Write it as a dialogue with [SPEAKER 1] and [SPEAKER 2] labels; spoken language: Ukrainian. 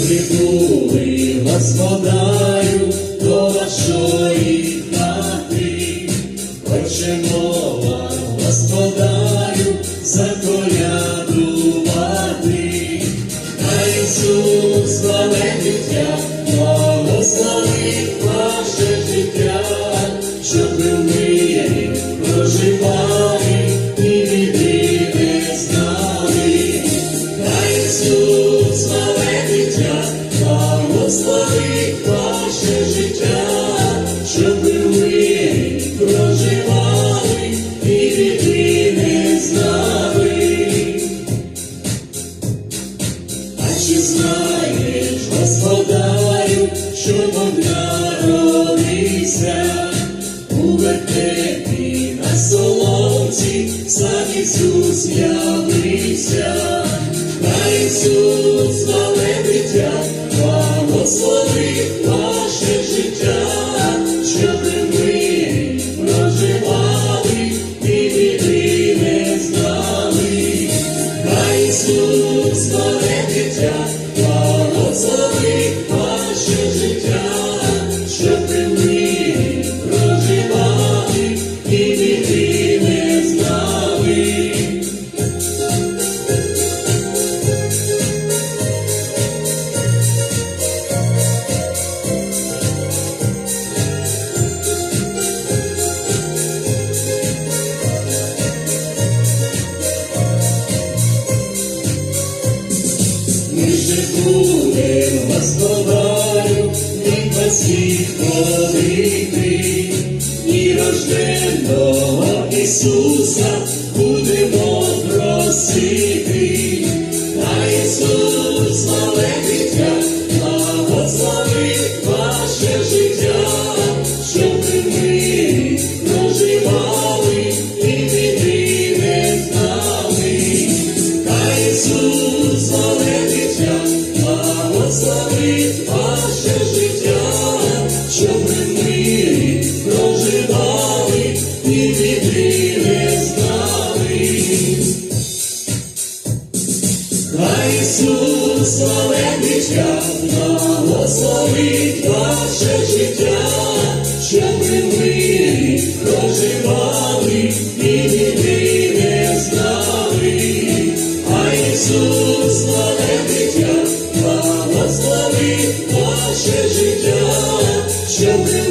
[SPEAKER 1] прибули, господарю, до вашої хати, хочемо вам, господарю, заколядувати. Хай Ісус що Бог народився у вертепі на соломці, сам Ісус явився, господарю, від всіх ходити, і рожденого Ісуса ваше життя, щоб мирі проживали і біди не знали. Хай Ісус славе дитя, благословить ваше життя, щоб мирі проживали і біди не знали. Хай Ісус славе ваше життя, ще ви